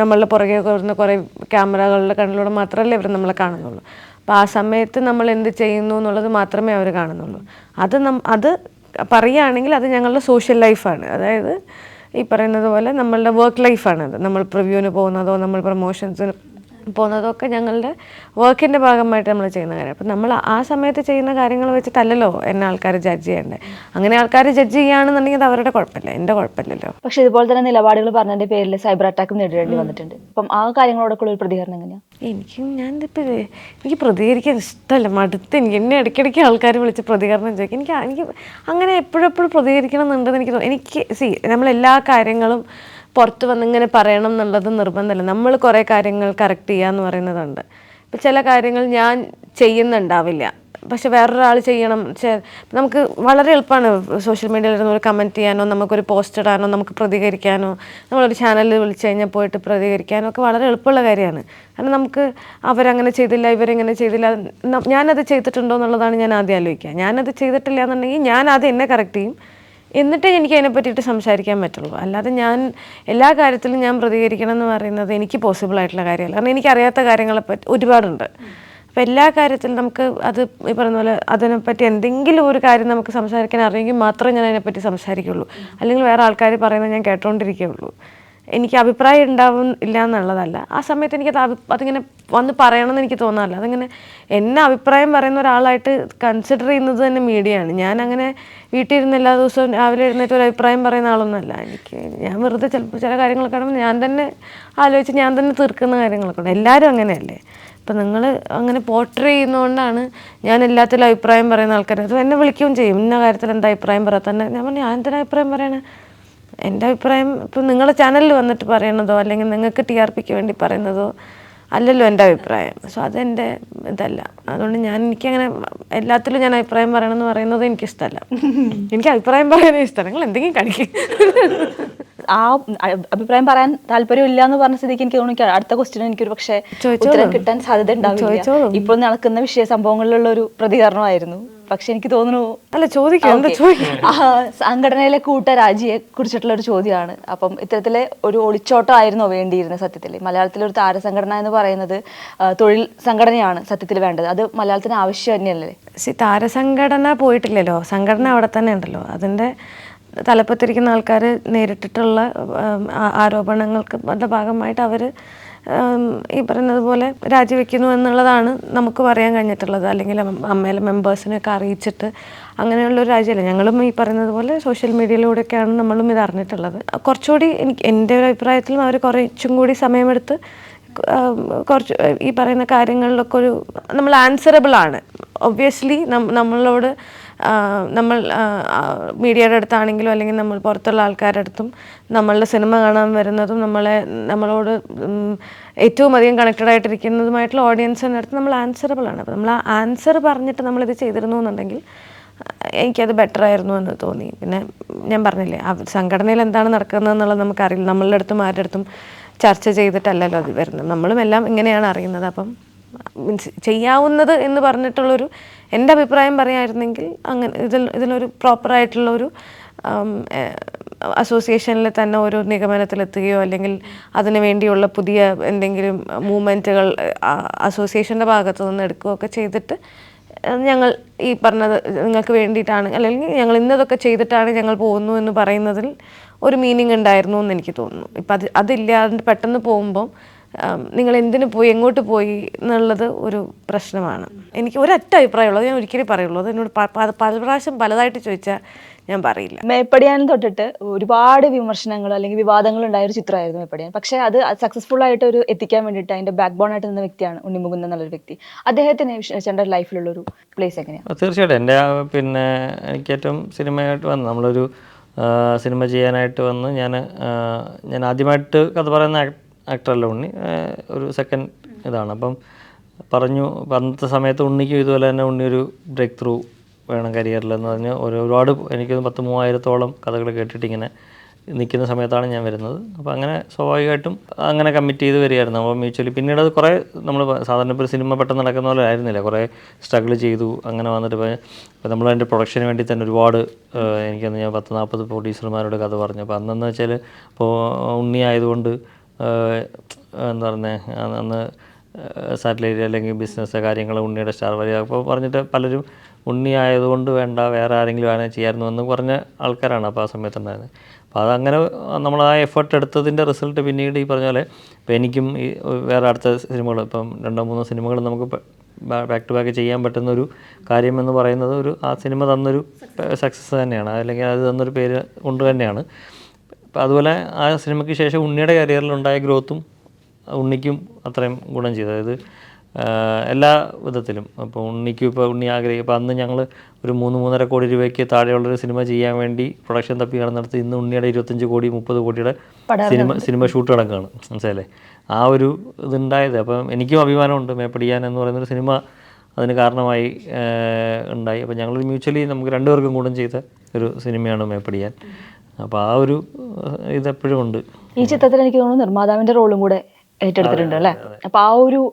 നമ്മളുടെ പുറകെ വരുന്ന കുറേ ക്യാമറകളുടെ കണ്ണിലൂടെ മാത്രമല്ലേ ഇവർ നമ്മളെ കാണുന്നുള്ളൂ. അപ്പോൾ ആ സമയത്ത് നമ്മൾ എന്ത് ചെയ്യുന്നു എന്നുള്ളത് മാത്രമേ അവർ കാണുന്നുള്ളൂ. അത് നം അത് പറയുകയാണെങ്കിൽ അത് ഞങ്ങളുടെ സോഷ്യൽ ലൈഫാണ്. അതായത് ഈ പറയുന്നത് പോലെ നമ്മളുടെ വർക്ക് ലൈഫാണ് അത് നമ്മൾ പ്രിവ്യൂവിന് പോകുന്നതോ നമ്മൾ പ്രൊമോഷൻസിന് പോകുന്നതൊക്കെ ഞങ്ങളുടെ വർക്കിന്റെ ഭാഗമായിട്ട് നമ്മൾ ചെയ്യുന്ന കാര്യം. അപ്പം നമ്മൾ ആ സമയത്ത് ചെയ്യുന്ന കാര്യങ്ങൾ വെച്ചിട്ടല്ലല്ലോ എന്നെ ആൾക്കാർ ജഡ്ജ് ചെയ്യേണ്ടത് അങ്ങനെ ആൾക്കാർ ജഡ്ജ് ചെയ്യുകയാണെന്നുണ്ടെങ്കിൽ അത് അവരുടെ കുഴപ്പമില്ല. എന്റെ കുഴപ്പമില്ലല്ലോ. പക്ഷേ ഇതുപോലെ തന്നെ നിലപാടുകൾ പറഞ്ഞതിന്റെ പേരിൽ സൈബർ അറ്റാക്കും നേരിടേണ്ടി വന്നിട്ടുണ്ട്. അപ്പം ആ കാര്യങ്ങളോടൊക്കെയുള്ള ഒരു പ്രതികരണം എങ്ങനെയാണ് എനിക്ക് ഞാൻ ഇതിപ്പോൾ എനിക്ക് പ്രതികരിക്കാൻ ഇഷ്ടമല്ല. മടുത്ത് എനിക്ക് എന്നെ ഇടയ്ക്കിടയ്ക്ക് ആൾക്കാർ വിളിച്ച് പ്രതികരണം ചോദിക്കും. എനിക്ക് എനിക്ക് അങ്ങനെ എപ്പോഴെപ്പോഴും പ്രതികരിക്കണം എന്നുണ്ടെന്ന് എനിക്ക് തോന്നുന്നു. എനിക്ക് സി നമ്മളെല്ലാ കാര്യങ്ങളും പുറത്ത് വന്ന് ഇങ്ങനെ പറയണം എന്നുള്ളത് നിർബന്ധമല്ല. നമ്മൾ കുറേ കാര്യങ്ങൾ കറക്റ്റ് ചെയ്യുക എന്ന് പറയുന്നതുണ്ട്. ഇപ്പം ചില കാര്യങ്ങൾ ഞാൻ ചെയ്യുന്നുണ്ടാവില്ല. പക്ഷെ വേറൊരാൾ ചെയ്യണം. നമുക്ക് വളരെ എളുപ്പമാണ് സോഷ്യൽ മീഡിയയിൽ ഇരുന്ന് ഒരു കമന്റ് ചെയ്യാനോ നമുക്കൊരു പോസ്റ്റ് ഇടാനോ നമുക്ക് പ്രതികരിക്കാനോ നമ്മളൊരു ചാനലിൽ വിളിച്ചു കഴിഞ്ഞാൽ പോയിട്ട് പ്രതികരിക്കാനോ ഒക്കെ വളരെ എളുപ്പമുള്ള കാര്യമാണ്. കാരണം നമുക്ക് അവരങ്ങനെ ചെയ്തില്ല ഇവരിങ്ങനെ ചെയ്തില്ല. ഞാനത് ചെയ്തിട്ടുണ്ടോ എന്നുള്ളതാണ് ഞാൻ ആദ്യം ആലോചിക്കുക. ഞാനത് ചെയ്തിട്ടില്ല എന്നുണ്ടെങ്കിൽ ഞാൻ ആദ്യം എന്നെ കറക്റ്റ് ചെയ്യും. എന്നിട്ടേ എനിക്ക് അതിനെ പറ്റിയിട്ട് സംസാരിക്കാൻ പറ്റുള്ളൂ. അല്ലാതെ ഞാൻ എല്ലാ കാര്യത്തിലും ഞാൻ പ്രതികരിക്കണം എന്ന് പറയുന്നത് എനിക്ക് പോസിബിൾ ആയിട്ടുള്ള കാര്യമല്ല. കാരണം എനിക്കറിയാത്ത കാര്യങ്ങളെ പറ്റി ഒരുപാടുണ്ട്. അപ്പോൾ എല്ലാ കാര്യത്തിലും നമുക്ക് അത് ഈ പറയുന്ന പോലെ അതിനെപ്പറ്റി എന്തെങ്കിലും ഒരു കാര്യം നമുക്ക് സംസാരിക്കാൻ അറിയെങ്കിൽ മാത്രമേ ഞാൻ അതിനെപ്പറ്റി സംസാരിക്കുള്ളൂ. അല്ലെങ്കിൽ വേറെ ആൾക്കാർ പറയുന്നത് ഞാൻ കേട്ടോണ്ടിരിക്കുകയുള്ളൂ. എനിക്ക് അഭിപ്രായം ഉണ്ടാവും ഇല്ല എന്നുള്ളതല്ല. ആ സമയത്ത് എനിക്ക് അതിങ്ങനെ വന്ന് പറയണമെന്ന് എനിക്ക് തോന്നാറില്ല. അതിങ്ങനെ എന്നെ അഭിപ്രായം പറയുന്ന ഒരാളായിട്ട് കൺസിഡർ ചെയ്യുന്നത് തന്നെ മീഡിയയാണ് ഞാൻ അങ്ങനെ വീട്ടിൽ ഇരുന്ന് എല്ലാ ദിവസവും രാവിലെ എഴുന്നേറ്റ് ഒരു അഭിപ്രായം പറയുന്ന ആളൊന്നുമല്ല. എനിക്ക് ഞാൻ വെറുതെ ചിലപ്പോൾ ചില കാര്യങ്ങളൊക്കെ ആണെങ്കിൽ ഞാൻ തന്നെ ആലോചിച്ച് ഞാൻ തന്നെ തീർക്കുന്ന കാര്യങ്ങളൊക്കെ ഉണ്ട്. എല്ലാവരും അങ്ങനെയല്ലേ? അപ്പം നിങ്ങൾ അങ്ങനെ പോർട്രേ ചെയ്യുന്നതുകൊണ്ടാണ് ഞാൻ എല്ലാത്തിലും അഭിപ്രായം പറയുന്ന ആൾക്കാർ അത് എന്നെ വിളിക്കുകയും ചെയ്യും. ഇന്ന കാര്യത്തിൽ എന്താ അഭിപ്രായം പറയാത്തന്നെ ഞാൻ പറഞ്ഞു ഞാൻ എന്തിനാ അഭിപ്രായം പറയണേ? എന്റെ അഭിപ്രായം ഇപ്പം നിങ്ങളുടെ ചാനലിൽ വന്നിട്ട് പറയണതോ അല്ലെങ്കിൽ നിങ്ങൾക്ക് ടി ആർ പിക്ക് വേണ്ടി പറയുന്നതോ അല്ലല്ലോ എന്റെ അഭിപ്രായം. സോ അതെന്റെ ഇതല്ല. അതുകൊണ്ട് ഞാൻ എനിക്കങ്ങനെ എല്ലാത്തിലും ഞാൻ അഭിപ്രായം പറയണമെന്ന് പറയുന്നത് എനിക്കിഷ്ടമല്ല എനിക്ക് അഭിപ്രായം പറയാനേ ഇഷ്ടമല്ല നിങ്ങൾ എന്തെങ്കിലും കാണിക്കും. ആ അഭിപ്രായം പറയാൻ താല്പര്യമില്ല എന്ന് പറഞ്ഞ സ്ഥിതിക്ക് എനിക്ക് തോന്നുന്നു അടുത്ത ക്വസ്റ്റ്യൻ എനിക്കൊരു പക്ഷേ. ഉത്തരം കിട്ടാൻ സാധ്യത ഉണ്ടാവില്ല. ഇപ്പോൾ നടക്കുന്ന വിഷയ സംഭവങ്ങളിലുള്ള ഒരു പ്രതികരണമായിരുന്നു. പക്ഷെ എനിക്ക് തോന്നുന്നു അല്ല ചോദിക്കാം സംഘടനയിലെ കൂട്ടരാജിയെ കുറിച്ചിട്ടുള്ള ഒരു ചോദ്യമാണ്. അപ്പം ഇത്തരത്തിലെ ഒരു ഒളിച്ചോട്ടമായിരുന്നോ വേണ്ടിയിരുന്നത് സത്യത്തിൽ. മലയാളത്തിലെ ഒരു താരസംഘടന എന്ന് പറയുന്നത് തൊഴിൽ സംഘടനയാണ് സത്യത്തിൽ വേണ്ടത്. അത് മലയാളത്തിന് ആവശ്യം തന്നെയല്ലേ? താരസംഘടന പോയിട്ടില്ലല്ലോ. സംഘടന അവിടെ തന്നെ ഉണ്ടല്ലോ. അതിന്റെ തലപ്പത്തിരിക്കുന്ന ആൾക്കാർ നേരിട്ടിട്ടുള്ള ആരോപണങ്ങൾക്ക് ഭാഗമായിട്ട് അവർ ഈ പറയുന്നത് പോലെ രാജിവെക്കുന്നു എന്നുള്ളതാണ് നമുക്ക് പറയാൻ കഴിഞ്ഞിട്ടുള്ളത്. അല്ലെങ്കിൽ അമ്മ- അമ്മയിലെ മെമ്പേഴ്സിനെയൊക്കെ അറിയിച്ചിട്ട് അങ്ങനെയുള്ളൊരു രാജ്യമല്ല? ഞങ്ങളും ഈ പറയുന്നത് പോലെ സോഷ്യൽ മീഡിയയിലൂടെയൊക്കെയാണ് നമ്മളും ഇത് അറിഞ്ഞിട്ടുള്ളത്. കുറച്ചുകൂടി എനിക്ക് എന്റെ ഒരു അഭിപ്രായത്തിലും അവർ കുറച്ചും കൂടി സമയമെടുത്ത് കുറച്ച് ഈ പറയുന്ന കാര്യങ്ങളിലൊക്കെ ഒരു നമ്മൾ ആൻസറബിൾ ആണ് ഒബ്വിയസ്ലി നമ്മളോട് നമ്മൾ മീഡിയയുടെ അടുത്താണെങ്കിലും അല്ലെങ്കിൽ നമ്മൾ പുറത്തുള്ള ആൾക്കാരുടെ അടുത്തും നമ്മളുടെ സിനിമ കാണാൻ വരുന്നതും നമ്മളെ നമ്മളോട് ഏറ്റവും അധികം കണക്റ്റഡ് ആയിട്ടിരിക്കുന്നതുമായിട്ടുള്ള ഓഡിയൻസിന്റെ അടുത്ത് നമ്മൾ ആൻസറബിൾ ആണ്. അപ്പോൾ നമ്മൾ ആ ആൻസർ പറഞ്ഞിട്ട് നമ്മളിത് ചെയ്തിരുന്നു എന്നുണ്ടെങ്കിൽ എനിക്കത് ബെറ്റർ ആയിരുന്നു എന്ന് തോന്നി. പിന്നെ ഞാൻ പറഞ്ഞില്ലേ സംഘടനയിൽ എന്താണ് നടക്കുന്നത് എന്നുള്ളത് നമുക്കറിയില്ല. നമ്മളുടെ അടുത്തും ആരുടെ അടുത്തും ചർച്ച ചെയ്തിട്ടല്ലല്ലോ അത് വരുന്നത്. നമ്മളും എല്ലാം ഇങ്ങനെയാണ് അറിയുന്നത്. അപ്പം മീൻസ് ചെയ്യാവുന്നത് എന്ന് പറഞ്ഞിട്ടുള്ളൊരു എന്റെ അഭിപ്രായം പറയായിരുന്നെങ്കിൽ അങ്ങനെ ഇതിൽ ഇതിനൊരു പ്രോപ്പറായിട്ടുള്ളൊരു അസോസിയേഷനിൽ തന്നെ ഒരു നിഗമനത്തിലെത്തുകയോ അല്ലെങ്കിൽ അതിനു വേണ്ടിയുള്ള പുതിയ എന്തെങ്കിലും മൂവ്മെന്റുകൾ അസോസിയേഷന്റെ ഭാഗത്തു നിന്ന് എടുക്കുകയോ ഒക്കെ ചെയ്തിട്ട് ഞങ്ങൾ ഈ പറഞ്ഞത് നിങ്ങൾക്ക് വേണ്ടിയിട്ടാണ് അല്ലെങ്കിൽ ഞങ്ങൾ ഇന്നതൊക്കെ ചെയ്തിട്ടാണ് ഞങ്ങൾ പോകുന്നു എന്ന് പറയുന്നതിൽ ഒരു മീനിങ് ഉണ്ടായിരുന്നു എന്ന് എനിക്ക് തോന്നുന്നു. ഇപ്പം അത് അതില്ലാതെ പെട്ടെന്ന് പോകുമ്പോൾ നിങ്ങൾ എന്തിനു പോയി എങ്ങോട്ട് പോയി എന്നുള്ളത് ഒരു പ്രശ്നമാണ്. എനിക്ക് ഒരൊറ്റ അഭിപ്രായമുള്ളത് ഞാൻ ഒരിക്കലും പറയുള്ളൂ. അത് എന്നോട് പല പ്രാവശ്യം പലതായിട്ട് ചോദിച്ചാൽ ഞാൻ പറയില്ല. മേപ്പടിയാനും തൊട്ടിട്ട് ഒരുപാട് വിമർശനങ്ങൾ അല്ലെങ്കിൽ വിവാദങ്ങൾ ഉണ്ടായ ഒരു ചിത്രമായിരുന്നു മേപ്പടിയാൻ. പക്ഷേ അത് സക്സസ്ഫുൾ ആയിട്ട് ഒരു എത്തിക്കാൻ വേണ്ടിയിട്ട് അതിന്റെ ബാക്ക് ബോൺ ആയിട്ട് നിന്ന വ്യക്തിയാണ് ഉണ്ണിമുകുന്ദൻ എന്നുള്ളൊരു വ്യക്തി. അദ്ദേഹത്തിന് ചേട്ടന്റെ ലൈഫിലുള്ള ഒരു പ്ലേസ് എങ്ങനെയാണ് തീർച്ചയായിട്ടും. എന്റെ പിന്നെ എനിക്ക് ഏറ്റവും സിനിമയായിട്ട് വന്ന് നമ്മളൊരു സിനിമ ചെയ്യാനായിട്ട് വന്ന് ഞാൻ ഞാൻ ആദ്യമായിട്ട് കഥ പറയുന്ന ആക്ടറല്ല ഉണ്ണി. ഒരു സെക്കൻഡ് ഇതാണ്. അപ്പം പറഞ്ഞു അന്നത്തെ സമയത്ത് ഉണ്ണിക്കും ഇതുപോലെ തന്നെ ഉണ്ണി ഒരു ബ്രേക്ക് ത്രൂ വേണം കരിയറിൽ എന്ന് പറഞ്ഞ് ഒരുപാട് എനിക്ക് പത്ത് മൂവായിരത്തോളം കഥകൾ കേട്ടിട്ട് ഇങ്ങനെ നിൽക്കുന്ന സമയത്താണ് ഞാൻ വരുന്നത്. അപ്പോൾ അങ്ങനെ സ്വാഭാവികമായിട്ടും അങ്ങനെ കമ്മിറ്റ് ചെയ്ത് വരികയായിരുന്നു. അപ്പോൾ മ്യൂച്വലി പിന്നീട് അത് കുറേ നമ്മൾ സാധാരണ ഇപ്പോൾ സിനിമ പെട്ടെന്ന് നടക്കുന്ന പോലെ ആയിരുന്നില്ല. കുറേ സ്ട്രഗിൾ ചെയ്തു അങ്ങനെ വന്നിട്ട് ഇപ്പോൾ ഇപ്പോൾ നമ്മൾ അതിന്റെ പ്രൊഡക്ഷന് വേണ്ടി തന്നെ ഒരുപാട് എനിക്കന്ന് ഞാൻ പത്ത് നാൽപ്പത് പ്രൊഡ്യൂസർമാരോട് കഥ പറഞ്ഞു. അപ്പോൾ അന്നെന്ന് വെച്ചാൽ ഇപ്പോൾ ഉണ്ണി ആയതുകൊണ്ട് എന്താ പറയുന്നത് അന്ന് സാറ്റലൈറ്റ് അല്ലെങ്കിൽ ബിസിനസ് കാര്യങ്ങൾ ഉണ്ണിയുടെ സ്റ്റാർ വരിക അപ്പോൾ പറഞ്ഞിട്ട് പലരും ഉണ്ണി ആയതുകൊണ്ട് വേണ്ട വേറെ ആരെങ്കിലും ആണ് ചെയ്യായിരുന്നു എന്ന് പറഞ്ഞ ആൾക്കാരാണ് അപ്പോൾ ആ സമയത്തുണ്ടായിരുന്നത്. അപ്പോൾ അതങ്ങനെ നമ്മൾ ആ എഫേർട്ട് എടുത്തതിന്റെ റിസൾട്ട് പിന്നീട് ഈ പറഞ്ഞ പോലെ ഇപ്പോൾ എനിക്കും ഈ വേറെ അടുത്ത സിനിമകൾ ഇപ്പം രണ്ടോ മൂന്നോ സിനിമകൾ നമുക്ക് ബാക്ക് ടു ബാക്ക് ചെയ്യാൻ പറ്റുന്ന ഒരു കാര്യം എന്ന് പറയുന്നത് ഒരു ആ സിനിമ തന്നൊരു സക്സസ് തന്നെയാണ്. അല്ലെങ്കിൽ അത് തന്നൊരു പേര് കൊണ്ട് തന്നെയാണ്. അപ്പോൾ അതുപോലെ ആ സിനിമയ്ക്ക് ശേഷം ഉണ്ണിയുടെ കരിയറിലുണ്ടായ ഗ്രോത്തും ഉണ്ണിക്കും അത്രയും ഗുണം ചെയ്തു. അതായത് എല്ലാ വിധത്തിലും. അപ്പോൾ ഉണ്ണിക്കും ഇപ്പോൾ ഉണ്ണി ആഗ്രഹിക്കും അപ്പോൾ അന്ന് ഞങ്ങൾ ഒരു മൂന്ന് മൂന്നര കോടി രൂപയ്ക്ക് താഴെയുള്ളൊരു സിനിമ ചെയ്യാൻ വേണ്ടി പ്രൊഡക്ഷൻ തപ്പി നടന്നിടത്ത് ഇന്ന് ഉണ്ണിയുടെ ഇരുപത്തഞ്ച് കോടി മുപ്പത് കോടിയുടെ സിനിമ സിനിമ ഷൂട്ട് നടക്കുകയാണ്. മനസ്സിലല്ലേ ആ ഒരു ഇതുണ്ടായത്. അപ്പം എനിക്കും അഭിമാനമുണ്ട്. മേപ്പടിയാൻ എന്ന് പറയുന്നൊരു സിനിമ അതിന് കാരണമായി ഉണ്ടായി. അപ്പോൾ ഞങ്ങൾ മ്യൂച്വലി നമുക്ക് രണ്ടുപേർക്കും ഗുണം ചെയ്ത ഒരു സിനിമയാണ് മേപ്പടിയാൻ. അപ്പോൾ ആ ഒരു ഇതെപ്പോഴും ഉണ്ട്. ഈ ചിത്രത്തിൽ എനിക്ക് തോന്നുന്നു നിർമ്മാതാവിന്റെ റോളും കൂടെ ഏറ്റെടുത്തിട്ടുണ്ട് അല്ലേ? അപ്പോൾ ആ ഒരു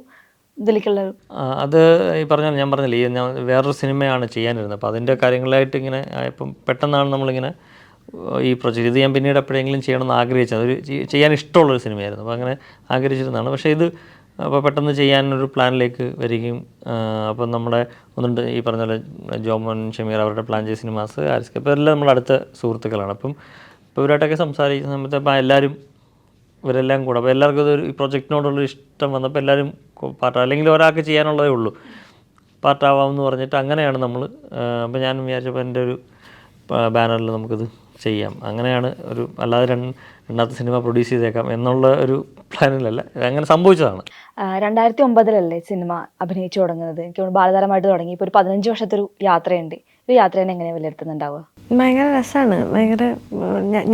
ഇതിലേക്കുള്ള അത് ഈ പറഞ്ഞ ഞാൻ പറഞ്ഞില്ലേ ഈ ഞാൻ വേറൊരു സിനിമയാണ് ചെയ്യാനിരുന്നത്. അപ്പോൾ അതിന്റെ കാര്യങ്ങളായിട്ട് ഇങ്ങനെ ഇപ്പം പെട്ടെന്നാണ് നമ്മളിങ്ങനെ ഈ പ്രൊജക്റ്റ് ഇത് ഞാൻ പിന്നീട് എപ്പോഴെങ്കിലും ചെയ്യണമെന്ന് ആഗ്രഹിച്ചത്. ഒരു ചെയ്- ചെയ്യാൻ ഇഷ്ടമുള്ളൊരു സിനിമയായിരുന്നു. അപ്പോൾ അങ്ങനെ ആഗ്രഹിച്ചിരുന്നതാണ്. പക്ഷേ ഇത് അപ്പോൾ പെട്ടെന്ന് ചെയ്യാനൊരു പ്ലാനിലേക്ക് വരികയും അപ്പം നമ്മുടെ ഒന്നുണ്ട് ഈ പറഞ്ഞ പോലെ ജോമോൻ ഷമീർ അവരുടെ പ്ലാൻ ചെയ്ത സിനിമാസ് ആരിസ്ക ഇപ്പോൾ എല്ലാം നമ്മുടെ അടുത്ത സുഹൃത്തുക്കളാണ്. അപ്പം ഇപ്പോൾ ഇവരായിട്ടൊക്കെ സംസാരിക്കുന്ന സമയത്ത് അപ്പോൾ എല്ലാവരും ഇവരെല്ലാം കൂടെ അപ്പോൾ എല്ലാവർക്കും ഇതൊരു ഈ പ്രൊജക്റ്റിനോടുള്ള ഇഷ്ടം വന്നപ്പോൾ എല്ലാവരും പാർട്ട് അല്ലെങ്കിൽ ഒരാൾക്ക് ചെയ്യാനുള്ളതേ ഉള്ളൂ. പാർട്ടാവാമെന്ന് പറഞ്ഞിട്ട് അങ്ങനെയാണ് നമ്മൾ അപ്പോൾ ഞാൻ വിചാരിച്ചപ്പോൾ എന്റെ ഒരു ബാനറിൽ നമുക്കിത് ചെയ്യാം. അങ്ങനെയാണ് ഒരു അല്ലാതെ രണ്ട് രണ്ടാമത്തെ സിനിമ പ്രൊഡ്യൂസ് ചെയ്തേക്കാം എന്നുള്ള ഒരു പ്ലാനിലല്ല. അങ്ങനെ സംഭവിച്ചതാണ്. രണ്ടായിരത്തി ഒമ്പതിലല്ലേ സിനിമ അഭിനയിച്ചു തുടങ്ങുന്നത്? എനിക്ക് ബാലതാരമായിട്ട് തുടങ്ങി. ഇപ്പോൾ ഒരു പതിനഞ്ച് വർഷത്തെ ഒരു യാത്രയുണ്ട്. ഈ യാത്രേനെ എങ്ങനെ വിലയിരുത്തുന്നുണ്ടാവുക? ഭയങ്കര രസമാണ് ഭയങ്കര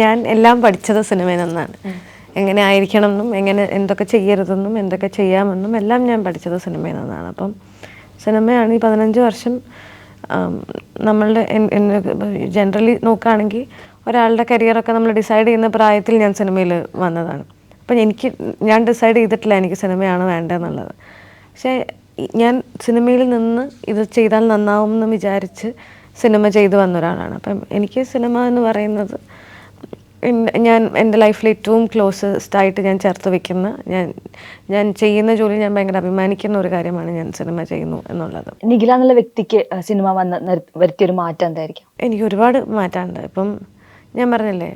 ഞാൻ എല്ലാം പഠിച്ചത് സിനിമയിൽ നിന്നാണ്. എങ്ങനെ ആയിരിക്കണം എന്നും എങ്ങനെ എന്തൊക്കെ ചെയ്യരുതെന്നും എന്തൊക്കെ ചെയ്യാമെന്നും എല്ലാം ഞാൻ പഠിച്ചത് സിനിമയിൽ നിന്നാണ്. അപ്പം സിനിമയാണ് ഈ പതിനഞ്ച് വർഷം നമ്മളുടെ ജനറലി നോക്കുകയാണെങ്കിൽ ഒരാളുടെ കരിയറൊക്കെ നമ്മൾ ഡിസൈഡ് ചെയ്യുന്ന പ്രായത്തിൽ ഞാൻ സിനിമയിൽ വന്നതാണ്. അപ്പം എനിക്ക് ഞാൻ ഡിസൈഡ് ചെയ്തിട്ടില്ല എനിക്ക് സിനിമയാണ് വേണ്ടതെന്നുള്ളത്. പക്ഷേ ഞാൻ സിനിമയിൽ നിന്ന് ഇത് ചെയ്താൽ നന്നാവും എന്ന് വിചാരിച്ച് സിനിമ ചെയ്തു വന്ന ഒരാളാണ്. അപ്പം എനിക്ക് സിനിമ എന്ന് പറയുന്നത് ഞാൻ എന്റെ ലൈഫിൽ ഏറ്റവും ക്ലോസസ്റ്റ് ആയിട്ട് ഞാൻ ചേർത്ത് വെക്കുന്ന ഞാൻ ഞാൻ ചെയ്യുന്ന ജോലി ഞാൻ ഭയങ്കര അഭിമാനിക്കുന്ന ഒരു കാര്യമാണ് ഞാൻ സിനിമ ചെയ്യുന്നു എന്നുള്ളത്. നിഖില എന്നുള്ള വ്യക്തിക്ക് സിനിമ വന്ന വരുത്തിയൊരു മാറ്റം എന്തായിരിക്കും? എനിക്ക് ഒരുപാട് മാറ്റമുണ്ട്. ഇപ്പം ഞാൻ പറഞ്ഞില്ലേ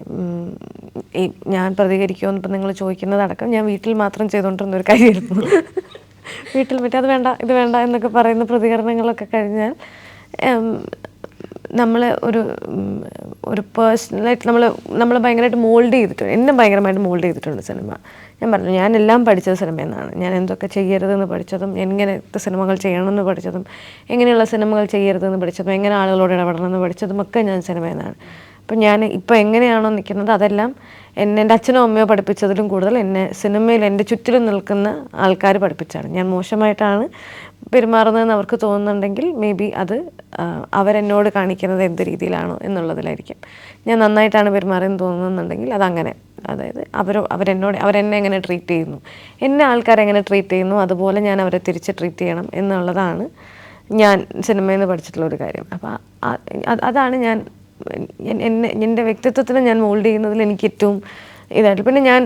ഈ ഞാൻ പ്രതികരിക്കുമെന്ന് ഇപ്പം നിങ്ങൾ ചോദിക്കുന്നതടക്കം ഞാൻ വീട്ടിൽ മാത്രം ചെയ്തുകൊണ്ടിരുന്ന ഒരു കാര്യമായിരുന്നു. വീട്ടിൽ മറ്റേ അത് വേണ്ട ഇത് വേണ്ട എന്നൊക്കെ പറയുന്ന പ്രതികരണങ്ങളൊക്കെ കഴിഞ്ഞാൽ നമ്മൾ ഒരു ഒരു പേഴ്സണലായിട്ട് നമ്മൾ നമ്മൾ ഭയങ്കരമായിട്ട് മോൾഡ് ചെയ്തിട്ടുണ്ട് എന്നെ ഭയങ്കരമായിട്ട് മോൾഡ് ചെയ്തിട്ടുണ്ട് സിനിമ ഞാൻ പറഞ്ഞു ഞാൻ എല്ലാം പഠിച്ചത് സിനിമയിൽ നിന്നാണ് ഞാൻ എന്തൊക്കെ ചെയ്യരുതെന്ന് പഠിച്ചതും എങ്ങനത്തെ സിനിമകൾ ചെയ്യണമെന്ന് പഠിച്ചതും എങ്ങനെയുള്ള സിനിമകൾ ചെയ്യരുതെന്ന് പഠിച്ചതും എങ്ങനെ ആളുകളോട് ഇടപെടണമെന്ന് പഠിച്ചതും ഒക്കെ ഞാൻ സിനിമയിൽ നിന്നാണ് അപ്പം ഞാൻ ഇപ്പോൾ എങ്ങനെയാണോ നിൽക്കുന്നത് അതെല്ലാം എന്നെ എന്റെ അച്ഛനും അമ്മയോ പഠിപ്പിച്ചതിലും കൂടുതൽ എന്നെ സിനിമയിൽ എന്റെ ചുറ്റിലും നിൽക്കുന്ന ആൾക്കാർ പഠിപ്പിച്ചാണ്. ഞാൻ മോശമായിട്ടാണ് പെരുമാറുന്നതെന്ന് അവർക്ക് തോന്നുന്നുണ്ടെങ്കിൽ മേ ബി അത് അവരെന്നോട് കാണിക്കുന്നത് എന്ത് രീതിയിലാണോ എന്നുള്ളതിലായിരിക്കും. ഞാൻ നന്നായിട്ടാണ് പെരുമാറിയെന്ന് തോന്നുന്നുണ്ടെങ്കിൽ അതങ്ങനെ. അതായത് അവർ അവരെന്നോട് അവരെന്നെ എങ്ങനെ ട്രീറ്റ് ചെയ്യുന്നു എന്നെ ആൾക്കാരെങ്ങനെ ട്രീറ്റ് ചെയ്യുന്നു അതുപോലെ ഞാൻ അവരെ തിരിച്ച് ട്രീറ്റ് ചെയ്യണം എന്നുള്ളതാണ് ഞാൻ സിനിമയിൽ നിന്ന് പഠിച്ചിട്ടുള്ള ഒരു കാര്യം. അപ്പോൾ അതാണ് ഞാൻ എന്നെ എന്റെ വ്യക്തിത്വത്തിനെ ഞാൻ മോൾഡ് ചെയ്യുന്നതിൽ എനിക്ക് ഏറ്റവും ഇതായിട്ട്. പിന്നെ ഞാൻ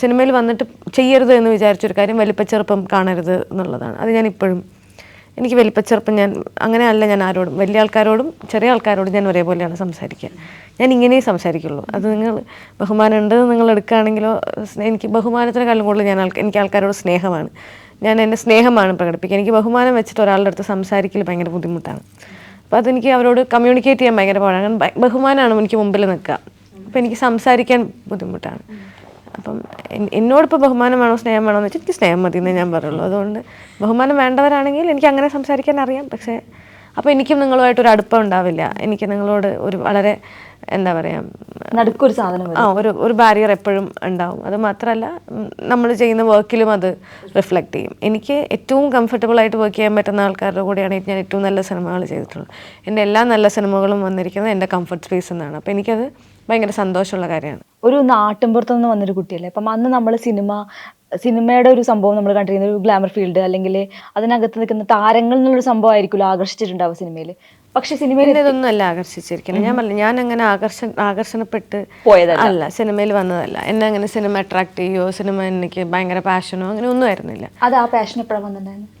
സിനിമയിൽ വന്നിട്ട് ചെയ്യരുത് എന്ന് വിചാരിച്ചൊരു കാര്യം വലിപ്പച്ചെറുപ്പം കാണരുത് എന്നുള്ളതാണ്. അത് ഞാൻ ഇപ്പോഴും എനിക്ക് വലിപ്പച്ചെറുപ്പം ഞാൻ അങ്ങനെ അല്ല ഞാൻ ആരോടും വലിയ ആൾക്കാരോടും ചെറിയ ആൾക്കാരോടും ഞാൻ ഒരേപോലെയാണ് സംസാരിക്കുക. ഞാൻ ഇങ്ങനെയേ സംസാരിക്കുള്ളൂ. അത് നിങ്ങൾ ബഹുമാനം ഉണ്ട് നിങ്ങൾ എടുക്കുകയാണെങ്കിലോ എനിക്ക് ബഹുമാനത്തിനെക്കാളും കൂടുതൽ ഞാൻ എനിക്ക് ആൾക്കാരോട് സ്നേഹമാണ്. ഞാൻ എന്റെ സ്നേഹമാണ് പ്രകടിപ്പിക്കുക. എനിക്ക് ബഹുമാനം വെച്ചിട്ട് ഒരാളുടെ അടുത്ത് സംസാരിക്കൽ ഭയങ്കര ബുദ്ധിമുട്ടാണ്. അപ്പോൾ അതെനിക്ക് അവരോട് കമ്മ്യൂണിക്കേറ്റ് ചെയ്യാൻ ഭയങ്കര പാടാണ്. കാരണം ബഹുമാനമാണ് എനിക്ക് മുമ്പിൽ നിൽക്കുക. അപ്പോൾ എനിക്ക് സംസാരിക്കാൻ ബുദ്ധിമുട്ടാണ്. അപ്പം എന്നോടിപ്പോൾ ബഹുമാനം വേണോ സ്നേഹം വേണോ എന്ന് വെച്ചാൽ എനിക്ക് സ്നേഹം മതി എന്നേ ഞാൻ പറയുള്ളൂ. അതുകൊണ്ട് ബഹുമാനം വേണ്ടവരാണെങ്കിൽ എനിക്ക് അങ്ങനെ സംസാരിക്കാൻ അറിയാം. പക്ഷേ അപ്പോൾ എനിക്കും നിങ്ങളുമായിട്ട് ഒരു അടുപ്പം ഉണ്ടാവില്ല. എനിക്ക് നിങ്ങളോട് ഒരു വളരെ എന്താ പറയുക നടുക്കൊരു സാധനം. ആ ഒരു ഒരു ബാരിയർ എപ്പോഴും ഉണ്ടാവും. അത് മാത്രമല്ല നമ്മൾ ചെയ്യുന്ന വർക്കിലും അത് റിഫ്ലക്റ്റ് ചെയ്യും. എനിക്ക് ഏറ്റവും കംഫർട്ടബിൾ ആയിട്ട് വർക്ക് ചെയ്യാൻ പറ്റുന്ന ആൾക്കാരുടെ കൂടെയാണ് ഞാൻ ഏറ്റവും നല്ല സിനിമകൾ ചെയ്തിട്ടുള്ളത്. എന്റെ എല്ലാ നല്ല സിനിമകളും വന്നിരിക്കുന്നത് എന്റെ കംഫർട്ട് സ്പേസ് എന്നാണ് അപ്പോൾ എനിക്കത് ഭയങ്കര സന്തോഷമുള്ള കാര്യമാണ്. ഒരു നാട്ടിൻപുറത്തു നിന്ന് വന്നൊരു കുട്ടിയല്ലേ? അപ്പം അന്ന് നമ്മൾ സിനിമ സിനിമയുടെ ഒരു സംഭവം നമ്മൾ കണ്ടിരിക്കുന്ന ഒരു ഗ്ലാമർ ഫീൽഡ് അല്ലെങ്കിൽ അതിനകത്ത് നിൽക്കുന്ന താരങ്ങൾ എന്നുള്ളൊരു സംഭവം ആയിരിക്കുമല്ലോ ആകർഷിച്ചിട്ടുണ്ടാവും സിനിമയിൽ പക്ഷെ സിനിമയിൽ എന്നെ ഇതൊന്നും അല്ല ആകർഷിച്ചിരിക്കുന്നത്. ഞാൻ പറഞ്ഞു ഞാൻ അങ്ങനെ ആകർഷ ആകർഷണപ്പെട്ട് പോയതല്ല. അല്ല സിനിമയിൽ വന്നതല്ല. എന്നെ അങ്ങനെ സിനിമ അട്രാക്ട് ചെയ്യുമോ സിനിമ എനിക്ക് ഭയങ്കര പാഷനോ അങ്ങനെ ഒന്നും ആയിരുന്നില്ല. അത് ആ പാഷൻ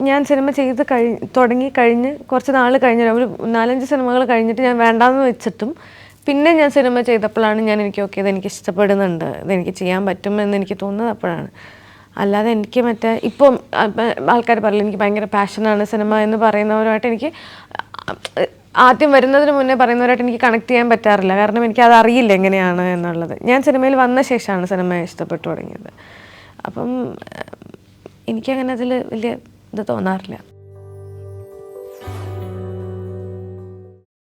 ഞാൻ സിനിമ ചെയ്ത് കഴി തുടങ്ങി കഴിഞ്ഞ് കുറച്ച് നാൾ കഴിഞ്ഞ ഒരു നാലഞ്ച് സിനിമകൾ കഴിഞ്ഞിട്ട് ഞാൻ വേണ്ടാന്ന് വെച്ചിട്ടും പിന്നെ ഞാൻ സിനിമ ചെയ്തപ്പോഴാണ് ഞാൻ എനിക്ക് ഓക്കെ ഇത് എനിക്ക് ഇഷ്ടപ്പെടുന്നുണ്ട് ഇതെനിക്ക് ചെയ്യാൻ പറ്റുമെന്ന് എനിക്ക് തോന്നുന്നത് അപ്പോഴാണ്. അല്ലാതെ എനിക്ക് മറ്റേ ഇപ്പം ആൾക്കാർ പറയില്ല എനിക്ക് ഭയങ്കര പാഷനാണ് സിനിമ എന്ന് പറയുന്നവരുമായിട്ട് എനിക്ക് ആദ്യം വരുന്നതിന് മുന്നേ പറയുന്നവരായിട്ട് എനിക്ക് കണക്ട് ചെയ്യാൻ പറ്റാറില്ല. കാരണം എനിക്ക് അത് അറിയില്ല എങ്ങനെയാണ് എന്നുള്ളത്. ഞാൻ സിനിമയിൽ വന്ന ശേഷമാണ് സിനിമ ഇഷ്ടപ്പെട്ടു തുടങ്ങിയത്. അപ്പം എനിക്കങ്ങനെ അതിൽ വലിയ ഇത് തോന്നാറില്ല.